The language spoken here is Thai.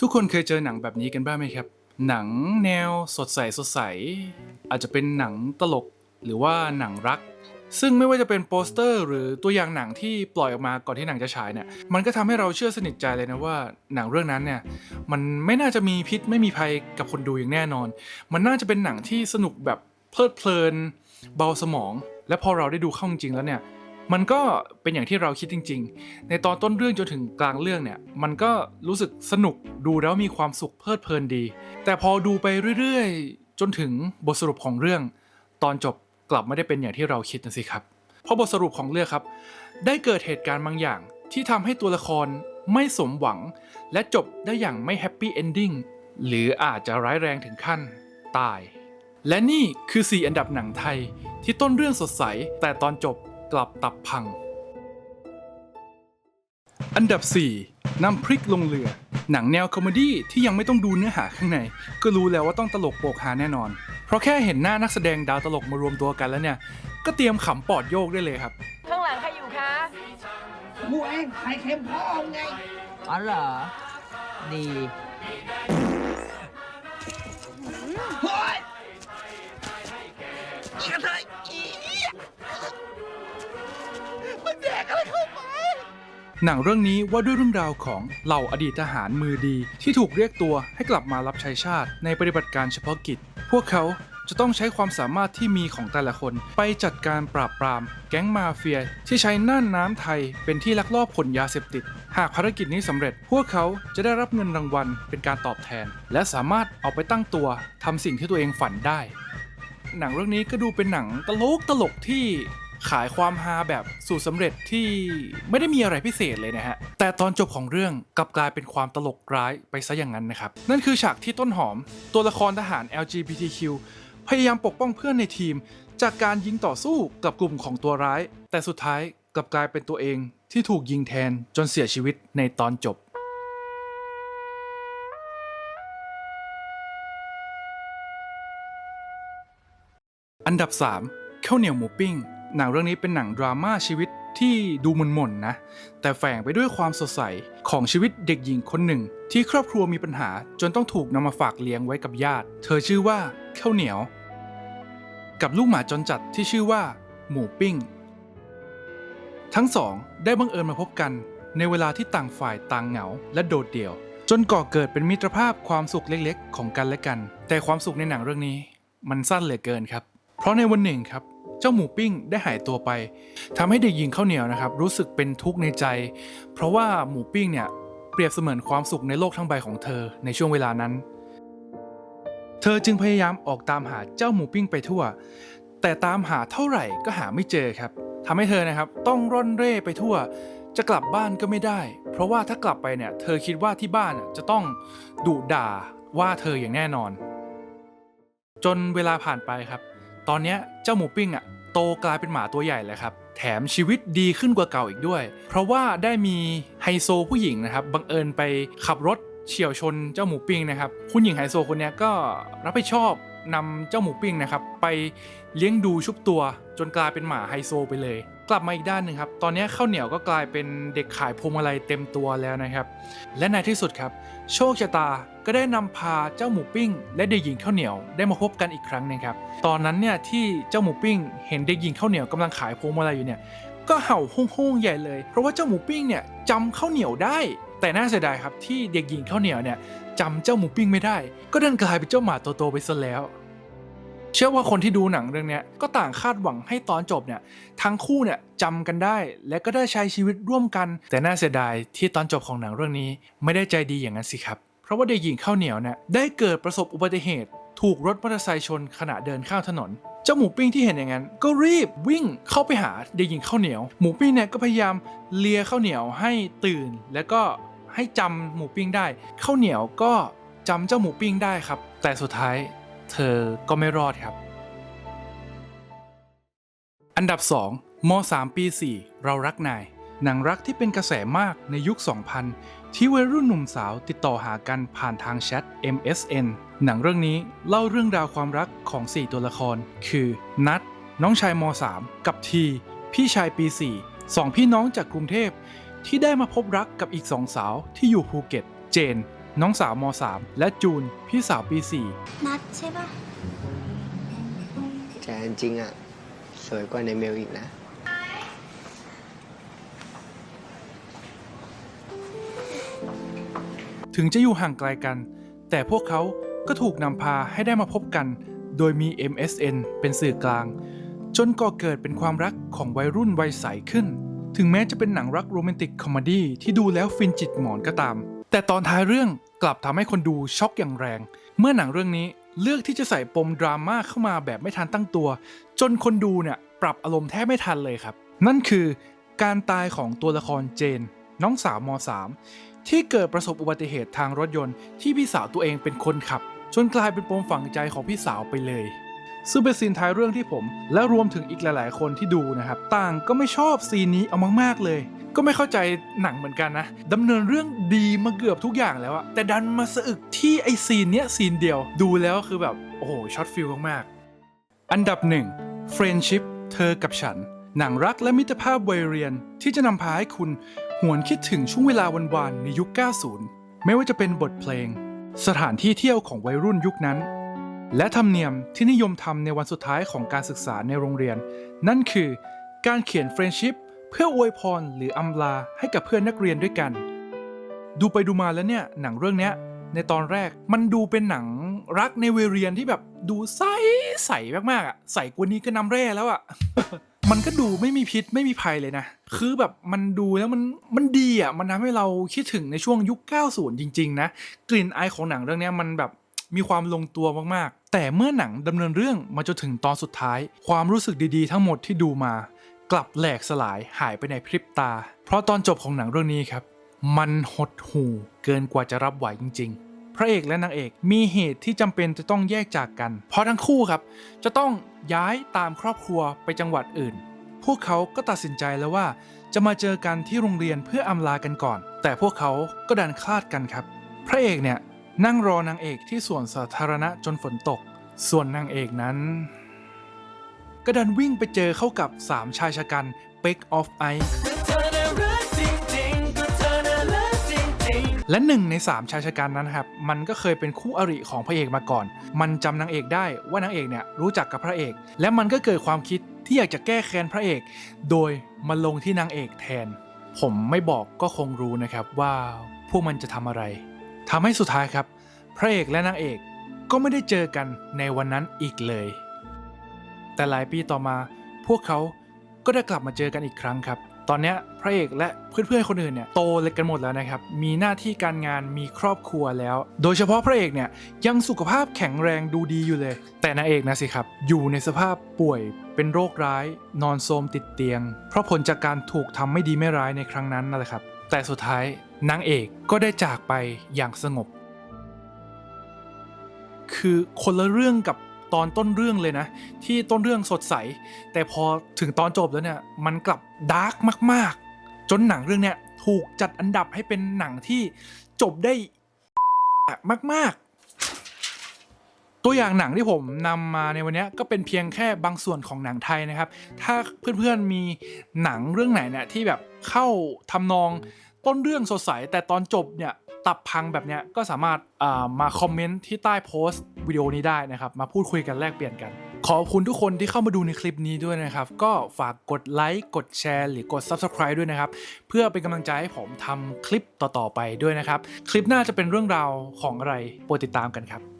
ทุกคนเคยเจอหนังแบบนี้กันบ้างไหมครับ หนังแนวสดใสสดใส อาจจะเป็นหนังตลกหรือว่าหนังรัก ซึ่งไม่ว่าจะเป็นโปสเตอร์หรือตัวอย่างหนังที่ปล่อยออกมาก่อนที่หนังจะฉายเนี่ย มันก็ทำให้เราเชื่อสนิทใจเลยนะว่าหนังเรื่องนั้นเนี่ย มันไม่น่าจะมีพิษไม่มีภัยกับคนดูอย่างแน่นอน มันน่าจะเป็นหนังที่สนุกแบบเพลิดเพลิน เบาสมอง และพอเราได้ดูเข้าจริงแล้วเนี่ย มันก็เป็นอย่างที่เราคิดจริง ๆ ในตอนต้นเรื่องจนถึงกลางเรื่องเนี่ย มันก็รู้สึกสนุกดูแล้วมีความสุขเพลิดเพลินดี แต่พอดูไปเรื่อยๆ จนถึงบทสรุปของเรื่อง ตอนจบกลับไม่ได้เป็นอย่างที่เราคิดนะสิครับ เพราะบทสรุปของเรื่องครับ ได้เกิดเหตุการณ์บางอย่าง ที่ทำให้ตัวละครไม่สมหวัง และจบได้อย่างไม่แฮปปี้เอนดิ้งหรืออาจจะร้ายแรงถึงขั้นตาย และนี่คือ 4 อันดับหนังไทยที่ต้นเรื่องสดใส แต่ตอนจบ กลับตับพัง อันดับ 4นำพริกลงเรือ หนังแนวคอมเมดี้ที่ยังไม่ต้องดูเนื้อหาข้างใน ก็รู้แล้วว่าต้องตลกโปกฮาแน่นอน เพราะแค่เห็นหน้านักแสดงดาวตลกมารวมตัวกันแล้วเนี่ย ก็เตรียมขำปอดโยกได้เลยครับ ข้างหลังใครอยู่คะกูเองไข่เค็มพ่อไงอ๋อเหรอดี แดกอะไรเข้าไป หนังเรื่องนี้ว่าด้วยเรื่องราวของเหล่าอดีตทหารมือดีที่ถูกเรียกตัวให้กลับมารับใช้ชาติในปฏิบัติการเฉพาะกิจ พวกเขาจะต้องใช้ความสามารถที่มีของแต่ละคน ไปจัดการปราบปราม แก๊งมาเฟีย ที่ใช้น่านน้ำไทยเป็นที่ลักลอบขนยาเสพติด หากภารกิจนี้สำเร็จ พวกเขาจะได้รับเงินรางวัลเป็นการตอบแทน และสามารถเอาไปตั้งตัวทำสิ่งที่ตัวเองฝันได้ หนังเรื่องนี้ก็ดูเป็นหนังตลกตลกที่ ขายความฮาแบบสูตรสำเร็จที่ไม่ได้มีอะไรพิเศษเลยนะฮะ แต่ตอนจบของเรื่องกลับกลายเป็นความตลกร้ายไปซะอย่างนั้นนะครับ นั่นคือฉากที่ต้นหอม ตัวละครทหาร LGBTQ พยายามปกป้องเพื่อนในทีม จากการยิงต่อสู้กับกลุ่มของตัวร้าย แต่สุดท้ายกลับกลายเป็นตัวเองที่ถูกยิงแทนจนเสียชีวิตในตอนจบอันดับ 3 ข้าวเหนียวหมูปิ้ง หนังเรื่องนี้เป็นหนังดราม่าชีวิตที่ดูมนๆนะ แต่แฝงไปด้วยความสดใสของชีวิตเด็กหญิงคนหนึ่ง ที่ครอบครัวมีปัญหาจนต้องถูกนำมาฝากเลี้ยงไว้กับญาติ เธอชื่อว่าข้าวเหนียว กับลูกหมาจรจัดที่ชื่อว่า หมูปิ้ง ทั้งสองได้บังเอิญมาพบกัน ในเวลาที่ต่างฝ่ายต่างเหงา และโดดเดี่ยว จนก่อเกิดเป็นมิตรภาพความสุขเล็ก ๆ ของกันและกัน แต่ความสุขในหนังเรื่องนี้ มันสั้นเหลือเกินครับ เพราะในวันหนึ่งครับ เจ้าหมูปิ้งได้หายตัวไปทำให้เด็กหญิงข้าวเหนียวนะครับ รู้สึกเป็นทุกข์ในใจ เพราะว่าหมูปิ้งเนี่ยเปรียบเสมือนความสุขในโลกทั้งใบของเธอในช่วงเวลานั้น เธอจึงพยายามออกตามหาเจ้าหมูปิ้งไปทั่ว แต่ตามหาเท่าไหร่ก็หาไม่เจอครับทำให้เธอนะครับต้องร่อนเร่ไปทั่ว จะกลับบ้านก็ไม่ได้ เพราะว่าถ้ากลับไปเนี่ย เธอคิดว่าที่บ้านจะต้องดุด่าว่าเธออย่างแน่นอน จนเวลาผ่านไปครับ ตอนนี้เจ้าหมูปิ้งอะโตกลายเป็นหมาตัวใหญ่เลยครับ แถมชีวิตดีขึ้นกว่าเก่าอีกด้วย เพราะว่าได้มีไฮโซผู้หญิงนะครับบังเอิญไปขับรถเฉี่ยวชนเจ้าหมูปิ้งนะครับ คุณหญิงไฮโซคนนี้ก็รับผิดชอบนำเจ้าหมูปิ้งนะครับ ไปเลี้ยงดูชุบตัวจนกลายเป็นหมาไฮโซไปเลย กลับมาอีกด้านหนึ่งครับ ตอนนี้ข้าวเหนียวก็กลายเป็นเด็กขายพวงมาลัยเต็มตัวแล้วนะครับ และในที่สุดครับ โชคชะตาก็ได้นำพาเจ้าหมูปิ้ง และเด็กหญิงข้าวเหนียวได้มาพบกันอีกครั้งหนึงครับ ตอนนั้นเนี่ยที่เจ้าหมูปิ้ง เห็นเด็กหญิงข้าวเหนียวกำลังขายพวงมาลัยอยู่เนี่ย ก็เห่าห้องๆใหญ่เลย เพราะว่าเจ้าหมูปิ้งเนี่ยจำข้าวเหนียวได้ แต่น่าเสียดายครับที่เด็กหญิงข้าวเหนียวเนี่ยจำเจ้าหมูปิ้งไม่ได้ ก็ดันกลายเป็นเจ้าหมาตัวโตไปซะแล้ว เชื่อว่าคนที่ดูหนังเรื่องนี้ก็ต่างคาดหวังให้ตอนจบเนี่ยทั้งคู่เนี่ยจำกันได้ และก็ได้ใช้ชีวิตร่วมกัน แต่น่าเสียดายที่ตอนจบของหนังเรื่องนี้ ไม่ได้ใจดีอย่างนั้นสิครับ เพราะว่าเด็กหญิงข้าวเหนียวเนี่ยได้เกิดประสบอุบัติเหตุ ถูกรถมอเตอร์ไซค์ชนขณะเดินข้ามถนนเจ้าหมูปิ้งที่เห็นอย่างนั้น ก็รีบวิ่งเข้าไปหาเด็กหญิงข้าวเหนียว หมูปิ้งเนี่ยก็พยายามเลียข้าวเหนียวให้ตื่น แล้วก็ให้จำหมูปิ้งได้ข้าวเหนียวก็จำเจ้าหมูปิ้งได้ครับ แต่สุดท้าย เธอก็ไม่รอดครับ อันดับ 2ม3ปี 4 เรารักนาย หนังรักที่เป็นกระแสมากในยุค 2000 ที่วัยรุ่นหนุ่มสาวติดต่อหากันผ่านทางแชท MSN หนังเรื่องนี้เล่าเรื่องราวความรักของ 4 ตัวละคร คือนัทน้องชายม3กับทีพี่ชายปี4สองพี่น้องจากกรุงเทพที่ได้มาพบรักกับอีกสองสาวที่อยู่ภูเก็ต เจน น้องสาวม .3 และจูน พี่สาวปี นัดใช่ปะแต่จริงๆอะ สวยกว่าในเมลอีกนะ 4 ถึงจะอยู่ห่างไกลกัน แต่พวกเขาก็ถูกนำพาให้ได้มาพบกัน โดยมี MSN เป็นสื่อกลาง จนก่อเกิดเป็นความรักของวัยรุ่นวัยใสขึ้น ถึงแม้จะเป็นหนังรักโรแมนติกคอมเมดี้ที่ดูแล้วฟินจิตหมอนก็ตาม แต่ตอนท้ายเรื่องกลับทำให้คนดูช็อกอย่างแรง เมื่อหนังเรื่องนี้เลือกที่จะใส่ปมดราม่าเข้ามาแบบไม่ทันตั้งตัว จนคนดูเนี่ยปรับอารมณ์แทบไม่ทันเลยครับ นั่นคือการตายของตัวละครเจน น้องสาวม .3 ที่เกิดประสบอุบัติเหตุทางรถยนต์ที่พี่สาวตัวเองเป็นคนขับ จนกลายเป็นปมฝังใจของพี่สาวไปเลย ซึ่งเป็นซีนท้ายเรื่องที่ผม และรวมถึงอีกหลาย ๆ คนที่ดูนะครับ ต่างก็ไม่ชอบซีนนี้เอามาก ๆ เลย ก็ไม่เข้าใจหนังเหมือนกันนะดำเนินเรื่องดีมาเกือบทุกอย่างแล้วอะแต่ดันมาสะอึกที่ไอซีนเนี้ยซีนเดียวดูแล้วคือแบบ โอ้โหช็อตฟิลมากๆอันดับหนึ่ง Friendship เธอกับฉัน หนังรักและมิตรภาพวัยเรียนที่จะนำพาให้คุณหวนคิดถึงช่วงเวลาวันๆในยุค 90 ไม่ว่าจะเป็นบทเพลง สถานที่เที่ยวของวัยรุ่นยุคนั้น และธรรมเนียมที่นิยมทำในวันสุดท้ายของการศึกษาในโรงเรียน นั่นคือการเขียนเฟรนชิ พเพื่ออวยพรหรืออำลาให้กับเพื่อนนักเรียนด้วยกัน ดูไปดูมาแล้วเนี่ยหนังเรื่องเนี้ยในตอนแรกมันดูเป็นหนังรักในเวเรียนที่แบบดูใสใสมากๆอะใสกว่านี้ก็น้ำแร่แล้วอะมันก็ดูไม่มีพิษไม่มีภัยเลยนะ คือแบบมันดูแล้วมันมันดีอะมันทำให้เราคิดถึงในช่วงยุค 90 จริง ๆ นะ กลิ่นอายของหนังเรื่องนี้มันแบบมีความลงตัวมากๆ แต่เมื่อหนังดำเนินเรื่องมาจนถึงตอนสุดท้าย ความรู้สึกดีๆ ทั้งหมดที่ดูมา กลับแหลกสลายหายไปในพริบตา เพราะตอนจบของหนังเรื่องนี้ครับ มันหดหู่เกินกว่าจะรับไหวจริง ๆ พระเอกและนางเอกมีเหตุที่จำเป็นจะต้องแยกจากกัน เพราะทั้งคู่ครับ จะต้องย้ายตามครอบครัวไปจังหวัดอื่น พวกเขาก็ตัดสินใจแล้วว่า จะมาเจอกันที่โรงเรียนเพื่ออำลากันก่อน แต่พวกเขาก็ดันคลาดกันครับ พระเอกเนี่ยนั่งรอนางเอกที่สวนสาธารณะจนฝนตก ส่วนนางเอกนั้น ก็ดันวิ่งไปเจอเข้ากับสามชายชะกัน b a k of Ice และหนึ่งในสามชายชะกันนั้นครับ มันก็เคยเป็นคู่อริของพระเอกมาก่อน มันจำนางเอกได้ว่านางเอกเนี่ยรู้จักกับพระเอก และมันก็เกิดความคิดที่อยากจะแก้แค้นพระเอก โดยมาลงที่นางเอกแทน ผมไม่บอกก็คงรู้นะครับว่าพวกมันจะทำอะไรทำให้สุดท้ายครับ พระเอกและนางเอกก็ไม่ได้เจอกันในวันนั้นอีกเลย แต่หลายปีต่อมา พวกเขาก็ได้กลับมาเจอกันอีกครั้งครับ ตอนนี้พระเอกและเพื่อนๆคนอื่นเนี่ยโตเล็กกันหมดแล้วนะครับ มีหน้าที่การงานมีครอบครัวแล้ว โดยเฉพาะพระเอกเนี่ยยังสุขภาพแข็งแรงดูดีอยู่เลย แต่นางเอกนะสิครับ อยู่ในสภาพป่วยเป็นโรคร้าย นอนโทมติดเตียง เพราะผลจากการถูกทำไม่ดีไม่ร้ายในครั้งนั้นนั่นแหละครับ แต่สุดท้ายนางเอกก็ได้จากไปอย่างสงบ คือคนละเรื่องกับ ตอนต้นเรื่องเลยนะ ที่ต้นเรื่องสดใส แต่พอถึงตอนจบแล้วเนี่ย มันกลับดาร์กมาก ๆ จนหนังเรื่องเนี้ยถูกจัดอันดับให้เป็นหนังที่จบได้มาก ๆ ตัวอย่างหนังที่ผมนำมาในวันนี้ก็เป็นเพียงแค่บางส่วนของหนังไทยนะครับ ถ้าเพื่อนๆมีหนังเรื่องไหนเนี่ยที่แบบเข้าทำนองต้นเรื่องสดใสแต่ตอนจบเนี่ย ตับพังแบบเนี้ยก็สามารถอ่ามาคอมเมนต์ที่ใต้โพสต์วิดีโอนี้ได้นะครับ มาพูดคุยกันแลกเปลี่ยนกัน ขอบคุณทุกคนที่เข้ามาดูในคลิปนี้ด้วยนะครับ ก็ฝากกดไลค์กดแชร์หรือกด Subscribe ด้วยนะครับ เพื่อเป็นกำลังใจให้ผมทำคลิปต่อๆไปด้วยนะครับ คลิปหน้าจะเป็นเรื่องราวของอะไรโปรดติดตามกันครับ